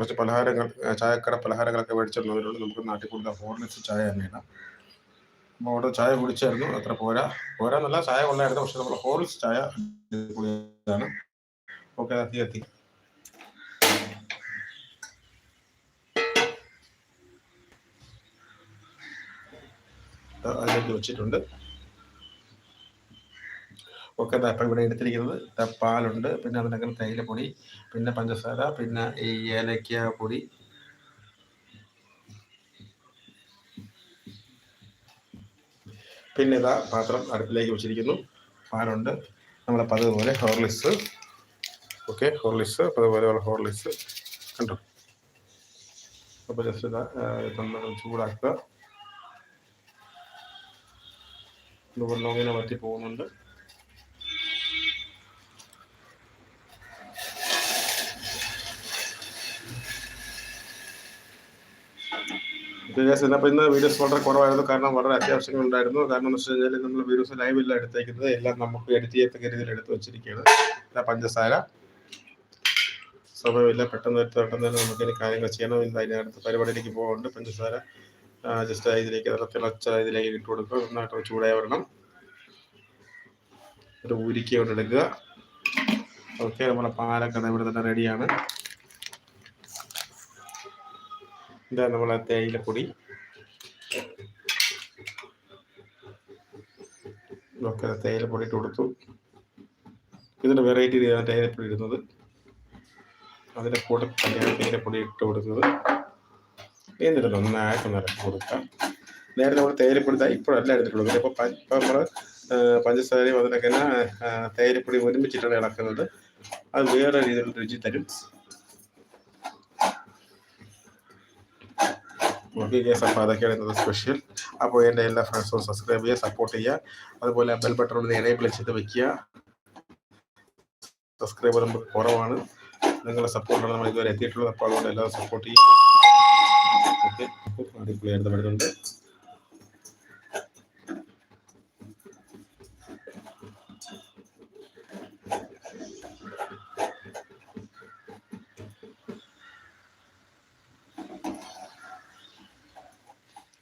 കുറച്ച് പലഹാരങ്ങൾ ചായക്കട പലഹാരങ്ങളൊക്കെ മേടിച്ചിട്ടുള്ളവരോട് നമുക്ക് നാട്ടിൽ കൂടുതൽ ഫോറിനെസ് ചായ തന്നെയാണ്. അപ്പോൾ അവിടെ ചായ കുടിച്ചായിരുന്നു അത്ര പോരാ. പോരാ നല്ല ചായ കൊള്ളായിരുന്നു പക്ഷെ നമ്മൾ ഹോർലിക്സ് ചായ അടിപൊളിയാണ് ഓക്കെ എത്തി. അതിലേക്ക് വെച്ചിട്ടുണ്ട്. ഒക്കെ ഇപ്പം ഇവിടെ എടുത്തിരിക്കുന്നത്. പാലുണ്ട് പിന്നെ അതിനകത്ത് തേയിലപ്പൊടി പിന്നെ പഞ്ചസാര പിന്നെ ഈ ഏലക്ക പൊടി. പിന്നെ ഇതാ പാത്രം അടുപ്പിലേക്ക് വെച്ചിരിക്കുന്നു. പാലുണ്ട്. നമ്മളെ പതുപോലെ ഹോർലിക്സ്. ഓക്കെ ഹോർലിക്സ് പതുപോലെ ഹോർലിക്സ്. കണ്ടു? അപ്പോൾ ജസ്റ്റ് ഇതാ ചൂടാക്കുക. ലോങ്ങിനെ ഇങ്ങനെ വറ്റി പോകുന്നുണ്ട്. അപ്പോൾ ഇന്ന് വീഡിയോസ് വളരെ കുറവായിരുന്നു. കാരണം വളരെ അത്യാവശ്യങ്ങൾ ഉണ്ടായിരുന്നു. കാരണം എന്ന് വെച്ച് കഴിഞ്ഞാൽ നമ്മൾ വീഡിയോസ് ലൈവല്ല എടുത്തേക്കുന്നത്. എല്ലാം നമുക്ക് എഡിറ്റ് ചെയ്യത്തക്ക രീതിയിൽ എടുത്ത് വെച്ചിരിക്കുകയാണ്. പഞ്ചസാര. സമയമില്ല. പെട്ടെന്ന് പെട്ടെന്ന് തന്നെ നമുക്ക് ഇനി കാര്യങ്ങൾ ചെയ്യണം. ഇന്ന് അതിനകത്ത് പരിപാടിയിലേക്ക് പോകുന്നുണ്ട് പഞ്ചസാര ജസ്റ്റ് ഇതിലേക്ക് തിളച്ച ഇതിലേക്ക് ഇട്ട് കൊടുക്കുക. നന്നായിട്ട് ചൂടായി വരണം. ഒരു ഉരുക്കി കൊണ്ട് എടുക്കുക. ഓക്കെ നമ്മുടെ പാലൊക്കെ ഇവിടെ തന്നെ റെഡിയാണ് ഇതാ നമ്മളെ തേയിലപ്പൊടി. ഒക്കെ തേയിലപ്പൊടി ഇട്ട് കൊടുത്തു. ഇതിന്റെ വെറൈറ്റി രീതിയാണ് തേയിലപ്പൊടി ഇടുന്നത്. അതിന്റെ കൂടെ തന്നെയാണ് തേയിലപ്പൊടി ഇട്ട് കൊടുത്തത്. എന്നിട്ട് നന്നായിട്ട് നിറക്കി കൊടുക്കാം. നേരെ നമ്മൾ തേയിലപ്പൊടി ഇപ്പോഴല്ല എടുത്തിട്ടുള്ളത്. ഇപ്പോൾ ഇപ്പം നമ്മൾ പഞ്ചസാരയും അതിനൊക്കെ തേയിലപ്പൊടി ഒരുമിച്ചിട്ടാണ് ഇളക്കുന്നത്. അത് വേറെ രീതിയിലുള്ള രുചി തരും. ഗ്യാസ് അപ്പോൾ അതൊക്കെയാണ് ഇന്നത്തെ സ്പെഷ്യൽ അപ്പോൾ എന്റെ എല്ലാ ഫ്രണ്ട്സും സബ്സ്ക്രൈബ് ചെയ്യുക സപ്പോർട്ട് ചെയ്യുക. അതുപോലെ ബെൽ ബട്ടൺ ഒന്ന് എനേബിൾ ചെയ്ത് വെക്കുക. സബ്സ്ക്രൈബർ നമുക്ക് കുറവാണ്. നിങ്ങളുടെ സപ്പോർട്ടാണ് നമ്മൾ ഇതുവരെ എത്തിയിട്ടുള്ളത്. അപ്പോൾ അതുകൊണ്ട് എല്ലാവരും സപ്പോർട്ട് ചെയ്യും ഓക്കെ അടിപൊളിയായിട്ട് വരുന്നുണ്ട്.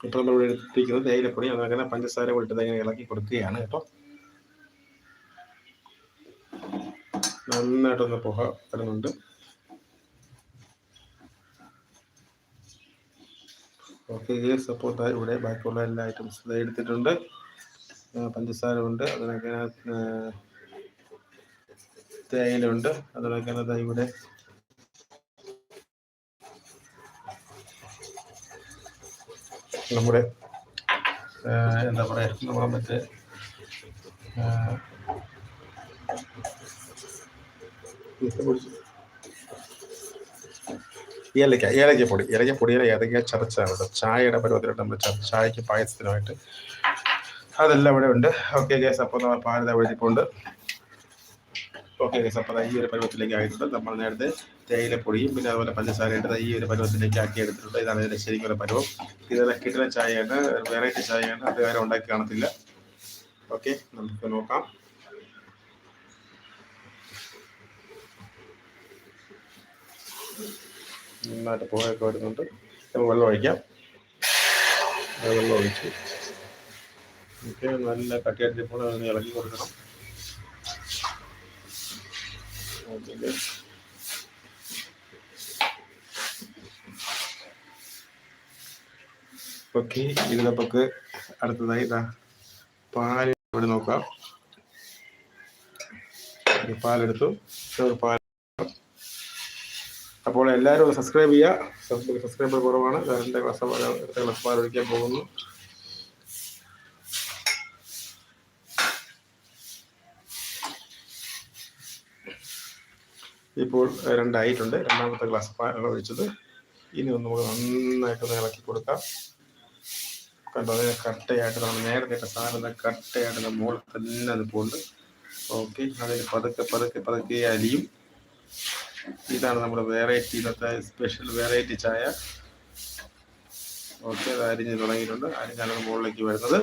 നമ്മൾ എടുത്തിരിക്കുന്നത് തേയിലപ്പൊടി. അതങ്ങനെ പഞ്ചസാര കൊണ്ടിട്ട് ഇങ്ങനെ ഇളക്കി കൊടുക്കുകയാണ്. കേട്ടോ നന്നായിട്ടൊന്ന് പുക വരുന്നുണ്ട്. ഓക്കെ സപ്പോർട്ട് ഇവിടെ ബാക്കിയുള്ള എല്ലാ ഐറ്റംസും എടുത്തിട്ടുണ്ട്. പഞ്ചസാര ഉണ്ട് അതിനൊക്കെ തേയില ഉണ്ട് അതിനൊക്കെ ഇവിടെ നമ്മുടെ എന്താ പറയുക നമ്മളെ മറ്റേ ഏലക്ക ഏലക്കപ്പൊടി ഏലക്കപ്പൊടിയുടെ ഏലക്ക ചതച്ചാണ് ചായയുടെ പരുവത്തിലോട്ട് നമ്മൾ ചായക്ക് പായസത്തിനുമായിട്ട് അതെല്ലാം ഇവിടെ ഉണ്ട്. ഓക്കെ ഗ്യാസ് അപ്പോൾ നമ്മൾ പാലിതാ വെളിച്ചിട്ടുണ്ട് ഓക്കെ അപ്പോൾ ഈ ഒരു പരുവത്തിലേക്ക് ആയിട്ടുണ്ട്. നമ്മൾ നേരത്തെ തേയിലപ്പൊടിയും പിന്നെ അതുപോലെ പഞ്ചസാര ഇട്ട് ഈ ഒരു പരുവത്തിലേക്ക് ആക്കി എടുത്തിട്ടുണ്ട്. ഇതാണ് ഇതിന്റെ ശരിക്കും ഒരു പരുവം. ഇത് കിട്ടുന്ന ചായയാണ് വെറൈറ്റി ചായയാണ്. അത് വേറെ ഉണ്ടാക്കി കാണത്തില്ല. ഓക്കെ നമുക്ക് നോക്കാം. നന്നായിട്ട് പോയൊക്കെ വരുന്നുണ്ട്. നമുക്ക് വെള്ളം ഒഴിക്കാം. വെള്ളം ഒഴിച്ചു. ഓക്കെ നല്ല കട്ടിയായിട്ട് ഇപ്പോൾ ഇളക്കി കൊടുക്കണം. നോക്കിയിട്ട് ഓക്കെ ഇത് നമുക്ക് അടുത്തതായി ഇതാ പാൽ ഇവിടെ നോക്കാം. പാലെടുത്തു പാൽ അപ്പോൾ എല്ലാവരും സബ്സ്ക്രൈബ് ചെയ്യുക. സബ്സ്ക്രൈബർ കുറവാണ്. രണ്ട് ക്ലാസ് ക്ലാസ് പാൽ പോകുന്നു? ഇപ്പോൾ രണ്ടായിട്ടുണ്ട്. രണ്ടാമത്തെ ഗ്ലാസ് ഒഴിച്ചത് ഇനി ഒന്ന് നമുക്ക് നന്നായിട്ട് ഇളക്കി കൊടുക്കാം. കണ്ടോ അതിനെ കട്ടയായിട്ട് നമ്മൾ നേരത്തെ സാധനം കട്ടയായിട്ട് മുകളിൽ തന്നെ അത് പോകുന്നുണ്ട് ഓക്കെ അതിന് പതുക്കെ പതുക്കെ പതുക്കെ അലിയും ഇതാണ് നമ്മുടെ വെറൈറ്റി ഇന്നത്തെ സ്പെഷ്യൽ വെറൈറ്റി ചായ. ഓക്കെ അത് അരിഞ്ഞ് തുടങ്ങിയിട്ടുണ്ട്. അരിഞ്ഞാണ് മുകളിലേക്ക് വരുന്നത്.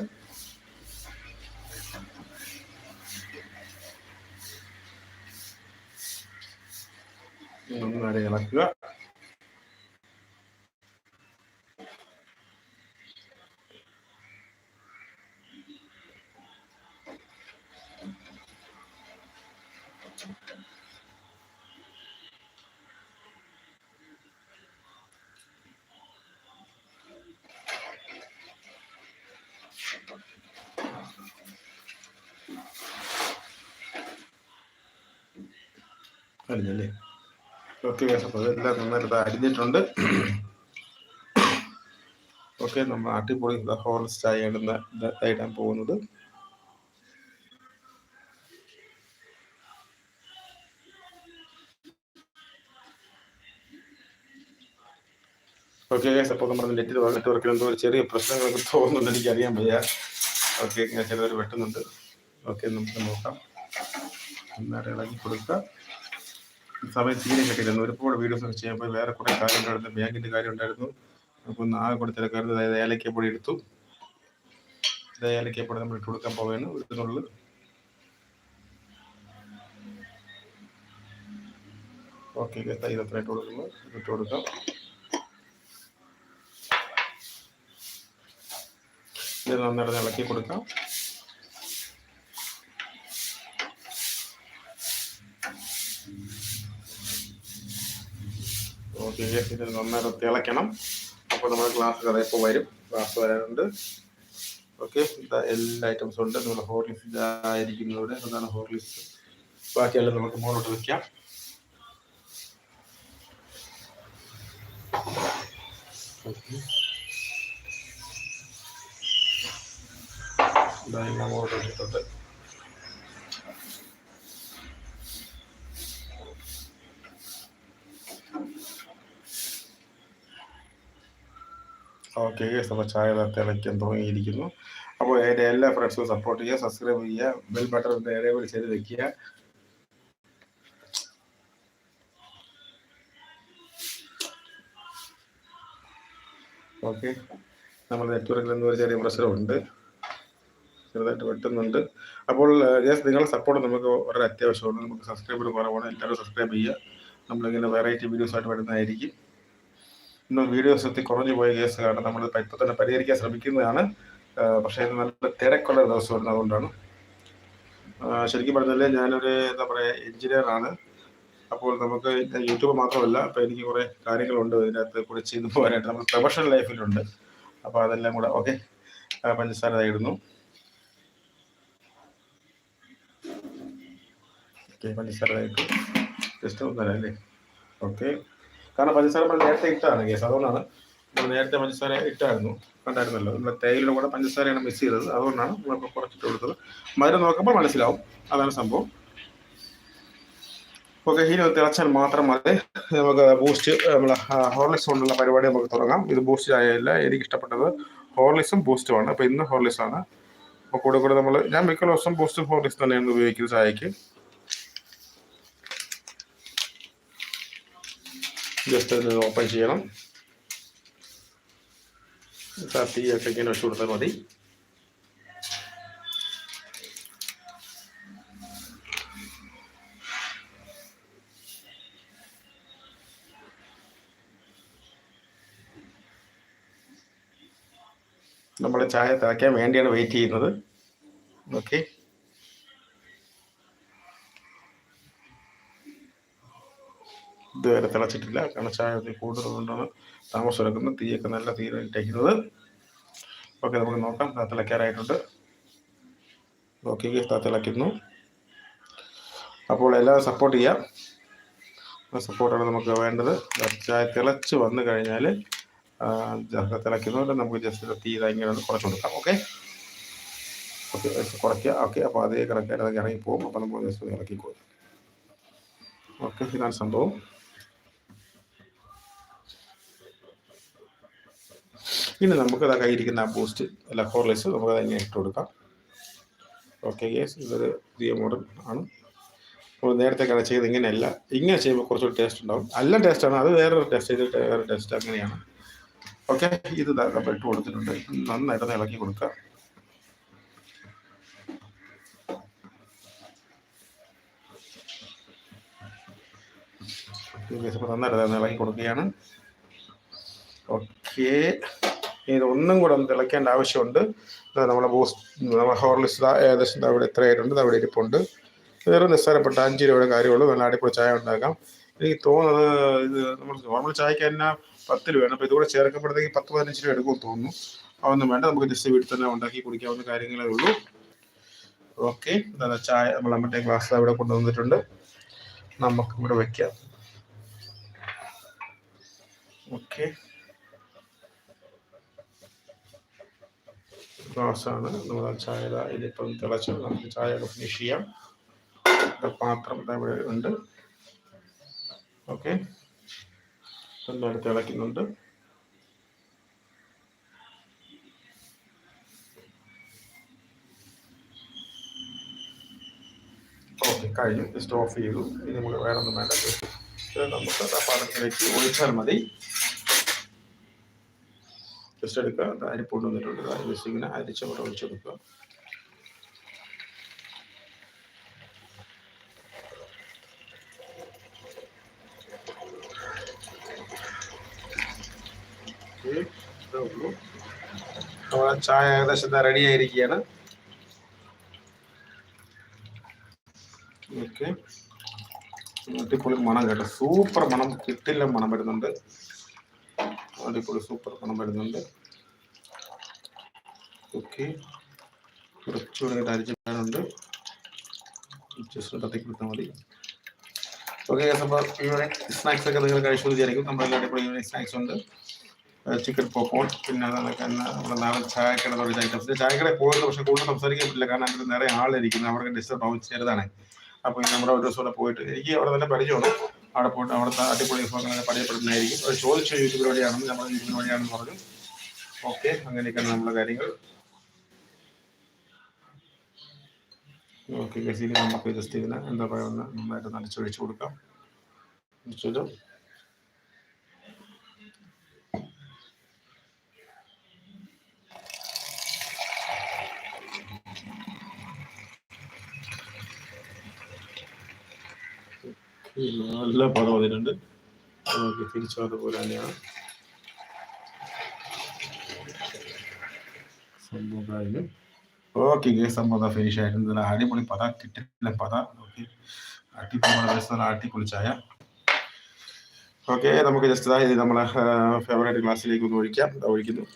Bunları yaratıyor. Hadi, hadi. അപ്പോൾ ഇതെല്ലാം നന്നായിട്ട് അരിഞ്ഞിട്ടുണ്ട്. ഓക്കെ നമ്മൾ അടിപൊളി ഹോൾ ചായ ഇടുന്ന ഇടാൻ പോകുന്നത്. ഓക്കെ അപ്പോൾ നമ്മുടെ നെറ്റിൽ നെറ്റ്വർക്കിൽ എന്തോ ഒരു ചെറിയ പ്രശ്നങ്ങളൊക്കെ തോന്നുന്നുണ്ട്. എനിക്ക് അറിയാൻ വയ്യ. ഓക്കെ ഞാൻ ചിലവർ വെട്ടുന്നുണ്ട്. ഓക്കെ നമുക്ക് നോക്കാം. നന്നായിട്ട് ഇളകി കൊടുക്കുക സമയം തീരെ കിട്ടിയിരുന്നു ഒരുപാട് വീഡിയോസ് ഒക്കെ ചെയ്യുമ്പോൾ വേറെ കുറേ ഉണ്ടായിരുന്നു ബാങ്കിന്റെ കാര്യം ഉണ്ടായിരുന്നു. അപ്പോൾ ആ കൂടെ തിരക്കായിരുന്നു. അതായത് ഏലക്കപ്പൊടി എടുത്തു. ഇത് ഏലക്കപ്പൊടി നമ്മൾ ഇട്ട് കൊടുക്കാൻ പോവുകയാണ്. ഇതിനുള്ളിൽ ഓക്കെ ഇത് അത്ര ഇട്ട് കൊടുക്കുന്നു. ഇട്ട് കൊടുക്കാം. ഇത് നന്നായിട്ട് ഇളക്കി കൊടുക്കാം. ഇത് നന്നായിട്ട് തിളയ്ക്കണം. അപ്പോൾ നമ്മുടെ ഗ്ലാസ് കഥ ഇപ്പോൾ വരും. ഗ്ലാസ് വരാനുണ്ട് ഓക്കെ എല്ലാ ഐറ്റംസും ഉണ്ട്. നമ്മൾ ഹോർലിക്സ് ഇതായിരിക്കുന്നവിടെ അതാണ് ഹോർലിക്സ് ബാക്കിയെല്ലാം നമുക്ക് മുകളിലോട്ട് വെക്കാം. ഓക്കെ എല്ലാം മുകളിലോട്ട് വെച്ചിട്ടുണ്ട്. ഓക്കെ അപ്പോൾ ചായ തിളയ്ക്കാൻ തുടങ്ങിയിരിക്കുന്നു അപ്പോൾ എന്റെ എല്ലാ ഫ്രണ്ട്സും സപ്പോർട്ട് ചെയ്യുക സബ്സ്ക്രൈബ് ചെയ്യുക ബെൽ ബട്ടൺ എനേബിൾ ചെയ്ത് വെക്കുക. ഓക്കെ നമ്മൾ നെറ്റ്വർക്കിൽ നിന്ന് ഒരു ചെറിയ പ്രശ്നമുണ്ട്. ചെറുതായിട്ട് വെട്ടുന്നുണ്ട്. അപ്പോൾ ജസ്റ്റ് നിങ്ങളുടെ സപ്പോർട്ട് നമുക്ക് വളരെ അത്യാവശ്യമാണ്. നമുക്ക് സബ്സ്ക്രൈബർ കുറവാണ്. എല്ലാവരും സബ്സ്ക്രൈബ് ചെയ്യുക. നമ്മളിങ്ങനെ വെറൈറ്റി വീഡിയോസ് ആയിട്ട് വരുന്നതായിരിക്കും. ഇന്ന് വീഡിയോസ് എത്തി കുറഞ്ഞു പോയ കേസ് കാരണം നമ്മൾ ഇപ്പം തന്നെ പരിഹരിക്കാൻ ശ്രമിക്കുന്നതാണ്. പക്ഷേ ഇത് നല്ല തിരക്കുള്ള ദിവസമായിരുന്നു അതുകൊണ്ടാണ്. ശരിക്കും പറഞ്ഞാൽ ഞാനൊരു എന്താ പറയുക എഞ്ചിനീയർ ആണ് അപ്പോൾ നമുക്ക് യൂട്യൂബ് മാത്രമല്ല അപ്പോൾ എനിക്ക് കുറേ കാര്യങ്ങളുണ്ട് ഇതിനകത്ത് കൂടെ ചെയ്തു പോകാനായിട്ട്. നമ്മൾ പ്രൊഫഷണൽ ലൈഫിലുണ്ട്. അപ്പോൾ അതെല്ലാം കൂടെ ഓക്കെ. പഞ്ചസാര ഇടുന്നു. പഞ്ചസാര ജസ്റ്റ് ഒന്നല്ലേ ഓക്കെ. കാരണം പഞ്ചസാര നമ്മൾ നേരത്തെ ഇട്ടതാണ് കേസ് അതുകൊണ്ടാണ് നമ്മൾ നേരത്തെ പഞ്ചസാര ഇട്ടായിരുന്നു. കണ്ടായിരുന്നല്ലോ. നമ്മൾ തേയിലയുടെ കൂടെ പഞ്ചസാരയാണ് മിസ് ചെയ്തത്. അതുകൊണ്ടാണ് നമ്മളിപ്പോൾ കുറച്ചിട്ട് കൊടുത്തത്. മധുരം നോക്കുമ്പോൾ മനസ്സിലാവും. അതാണ് സംഭവം. ഓക്കെ ഇനി തിളച്ചാൽ മാത്രം മതി. നമുക്ക് ബൂസ്റ്റ് നമ്മൾ ഹോർലിക്സ് കൊണ്ടുള്ള പരിപാടി നമുക്ക് തുടങ്ങാം. ഇത് ബൂസ്റ്റ് ചായയല്ല എനിക്ക് ഇഷ്ടപ്പെട്ടത് ഹോർലിക്സും ബൂസ്റ്റുമാണ്. അപ്പോൾ ഇന്ന് ഹോർലിക്സ് ആണ് അപ്പോൾ കൂടെ കൂടെ നമ്മൾ ഞാൻ മിക്ക ദിവസം ബൂസ്റ്റും ഹോർലിക്സ് തന്നെയാണ് ഉപയോഗിക്കുന്നത് ചായക്ക് ജസ്റ്റ് ഒന്ന് ഓപ്പൺ ചെയ്യണം. തീയൊക്കെ ഇങ്ങനെ വെച്ച് കൊടുത്താൽ മതി. നമ്മൾ ചായ തിളയ്ക്കാൻ വേണ്ടിയാണ് വെയിറ്റ് ചെയ്യുന്നത്. ഓക്കെ ഇതുവരെ തിളച്ചിട്ടില്ല. കാരണം ചായ കൂടുതൽ കൊണ്ടാണ് താമസം എടുക്കുന്നത് തീയൊക്കെ നല്ല തീരായിട്ടേക്കുന്നത് ഓക്കെ നമുക്ക് നോക്കാം. തിളയ്ക്കാറായിട്ടുണ്ട്. ഓക്കെ തിളയ്ക്കുന്നു. അപ്പോൾ എല്ലാവരും സപ്പോർട്ട് ചെയ്യാം. സപ്പോർട്ടാണ് നമുക്ക് വേണ്ടത്. ചായ തിളച്ച് വന്നു കഴിഞ്ഞാൽ തിളയ്ക്കുന്നതുകൊണ്ട് നമുക്ക് ജസ്റ്റ് തീ ഇങ്ങനെ ഒന്ന് കുറച്ച് കൊടുക്കാം. ഓക്കെ? ഓക്കെ കുറയ്ക്കുക. ഓക്കെ അപ്പോൾ അതേ കിടക്കാൻ അതൊക്കെ ഇറങ്ങി പോകും. അപ്പോൾ നമ്മൾ ജസ്റ്റ് ഇറക്കി പോകും ഓക്കെ ഇതാണ് സംഭവം. ഇനി നമുക്ക് കയ്യിരിക്കുന്ന ആ ബൂസ്റ്റ് അല്ല ഹോർലിക്സ് നമുക്ക് അത് ഇങ്ങനെ ഇട്ട് കൊടുക്കാം. ഓക്കെ യെസ് ഇതൊരു പുതിയ മോഡൽ ആണ്. അപ്പോൾ നേരത്തെ കട ചെയ്ത് ഇങ്ങനെയല്ല. ഇങ്ങനെ ചെയ്യുമ്പോൾ കുറച്ചൊരു ടേസ്റ്റ് ഉണ്ടാവും. നല്ല ടേസ്റ്റാണ് അത് വേറൊരു ടേസ്റ്റ് ചെയ്തിട്ട് വേറെ ടേസ്റ്റ് അങ്ങനെയാണ്. ഓക്കെ ഇത് നമ്മൾ ഇട്ട് കൊടുത്തിട്ടുണ്ട്. നന്നായിട്ട് ഇളക്കി കൊടുക്കുക. നന്നായിട്ട് ഇളക്കി കൊടുക്കുകയാണ്. ഓക്കെ ഇത് ഒന്നും കൂടെ ഒന്ന് തിളയ്ക്കേണ്ട ആവശ്യമുണ്ട്. നമ്മളെ ബൂസ്റ്റ് നമ്മുടെ ഹോർലിസ്റ്റ് ഏകദേശം അവിടെ എത്രയായിട്ടുണ്ട് അവിടെ ഇരിപ്പുണ്ട്. വേറെ നിസ്സാരപ്പെട്ട അഞ്ച് രൂപയുടെ കാര്യമുള്ളൂ. നല്ല അടിപൊളി ചായ ഉണ്ടാക്കാം. എനിക്ക് തോന്നുന്നത് ഇത് നമ്മൾ നോർമൽ ചായക്ക് തന്നെ പത്ത് രൂപയാണ്. അപ്പോൾ ഇതുകൂടെ ചേർക്കപ്പെടുത്തേക്ക് പത്ത് പതിനഞ്ച് രൂപ എടുക്കുമെന്ന് തോന്നുന്നു. അതൊന്നും വേണ്ട. നമുക്ക് ജസ്റ്റ് വീട്ടിൽ തന്നെ ഉണ്ടാക്കി കുടിക്കാവുന്ന കാര്യങ്ങളേ ഉള്ളൂ. ഓക്കെ എന്താ ചായ നമ്മൾ മറ്റേ ഗ്ലാസ് അവിടെ കൊണ്ടുവന്നിട്ടുണ്ട്. നമുക്ക് ഇവിടെ വെക്കാം. ഓക്കെ ഗ്ലാസ്സാണ് നമ്മൾ ചായ ഇതിപ്പം തിളച്ച് നമുക്ക് ചായ ഫിനിഷ് ചെയ്യാം. പാത്രം ഇവിടെ ഉണ്ട്. ഓക്കെ. നന്നായിട്ട് തിളയ്ക്കുന്നുണ്ട്? ഓക്കെ കഴിഞ്ഞു. ജസ്റ്റ് ഓഫ് ചെയ്തു. ഇനി നമ്മൾ വേറെ ഒന്നും വേണ്ട ഇത് നമുക്ക് പാത്രത്തിലേക്ക് ഒഴിച്ചാൽ മതി. ജസ്റ്റ് എടുക്കുക. അരിപ്പൊണ്ട് വന്നിട്ടുണ്ട്. ജസ്റ്റ് ഇങ്ങനെ അരിച്ചവിടെ ഒഴിച്ചെടുക്കുക ചായ ഏകദേശം റെഡി ആയിരിക്കുകയാണ്. ഓക്കെ. അടിപൊളി മണം കേട്ടോ. സൂപ്പർ മണം. കിട്ടില്ല മണം വരുന്നുണ്ട്. അടിപൊളി സൂപ്പർ പണം വരുന്നുണ്ട്. ഓക്കെ. കുറച്ചുകൂടെ അരിച്ചിട്ടുണ്ട് ജസ്റ്റ് കൊടുത്താൽ മതി. ഓക്കെ അപ്പോൾ സ്നാക്സ് ഒക്കെ നിങ്ങൾ കഴിച്ചു വിചാരിക്കും. നമ്മളെല്ലാം അടിപൊളി ഈവനിങ് സ്നാക്സ് ഉണ്ട്. ചിക്കൻ പോപ്കോൺ പിന്നെ നമ്മുടെ നാളെ ചായക്കട തുടങ്ങിയ ഐറ്റംസ് ചായക്കട പോയത് പക്ഷെ കൂടുതൽ സംസാരിക്കാൻ പറ്റില്ല. കാരണം അതിൽ നിറയെ ആളിരിക്കുന്നത് അവർക്ക് ഡിസ്റ്റർബ് ആവും ചെറുതാണ് അപ്പോൾ നമ്മുടെ ഒരു ദിവസം പോയിട്ട് എനിക്ക് അവിടെ നല്ല പരിചയമാണ് അവിടെ പോയിട്ട് അവിടുത്തെ അടിപൊളി വിഭവങ്ങളെ പരിചയപ്പെടുന്നതായിരിക്കും അത് ചോദിച്ച യൂട്യൂബ് പരിപാടിയാണെന്ന് നമ്മൾ യൂട്യൂബ് പരിപാടിയാണെന്ന് പറഞ്ഞു. ഓക്കെ അങ്ങനെയൊക്കെയാണ് നമ്മുടെ കാര്യങ്ങൾ. ഓക്കെ ഗസിക്ക് നമുക്ക് ജസ്റ്റ് ഇതിന് എന്താ പറയുക നന്നായിട്ട് നനച്ചൊഴിച്ച് കൊടുക്കാം. നല്ല പടം അതിനുണ്ട് നമുക്ക് തിരിച്ചു അതുപോലെ തന്നെയാണ്. ഓക്കെ ഗേ ഫിനിഷ് ആയിട്ടുണ്ട്. നല്ല അടിപൊളി പത കിട്ടില്ല പത ഓക്കെ അടിപൊളി അടിപൊളി ചായ ഓക്കെ നമുക്ക് ജസ്റ്റ് ഇത് നമ്മളെ ഫേവറേറ്റ് ക്ലാസ്സിലേക്ക് ഒന്ന് ഒഴിക്കാം. ഒഴിക്കുന്നു.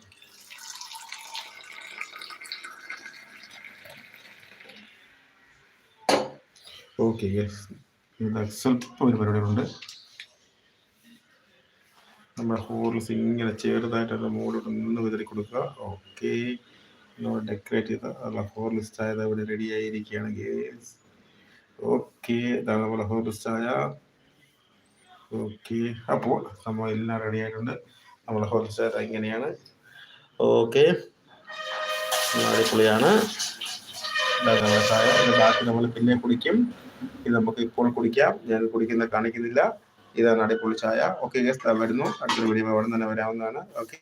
ഓക്കെ സ്വല്പം ഒരു പരിപാടികളുണ്ട് നമ്മുടെ ഹോർലിസ് ഇങ്ങനെ ചെറുതായിട്ട് മുകളിലോട്ട് നിന്ന് വിതറി കൊടുക്കുക. ഓക്കെ നമ്മൾ ഡെക്കറേറ്റ് ചെയ്ത അതുള്ള ഹോർലിസ് ചായ ഇവിടെ റെഡി ആയിരിക്കുകയാണ് ഗേസ് ഓക്കെ ഇതാണ് നമ്മുടെ ഹോർലിസ് ചായ. ഓക്കെ അപ്പോൾ നമ്മൾ എല്ലാം റെഡി ആയിട്ടുണ്ട്. നമ്മുടെ ഹോർലിസ് ചായ ഇങ്ങനെയാണ്. ഓക്കെ അടിപൊളിയാണ്. ചായ. ബാക്കി നമ്മൾ പിന്നെ കുടിക്കും ഇത് നമുക്ക് ഇപ്പോൾ കുടിക്കാം. ഞാൻ കുടിക്കുന്ന കാണിക്കുന്നില്ല. ഇതാണ് അടിപൊളി ചായ. ഓക്കെ ഗസ് വരുന്നു. അടുത്തൊരു വീഡിയോ അവിടെ തന്നെ വരാവുന്നതാണ്. ഓക്കെ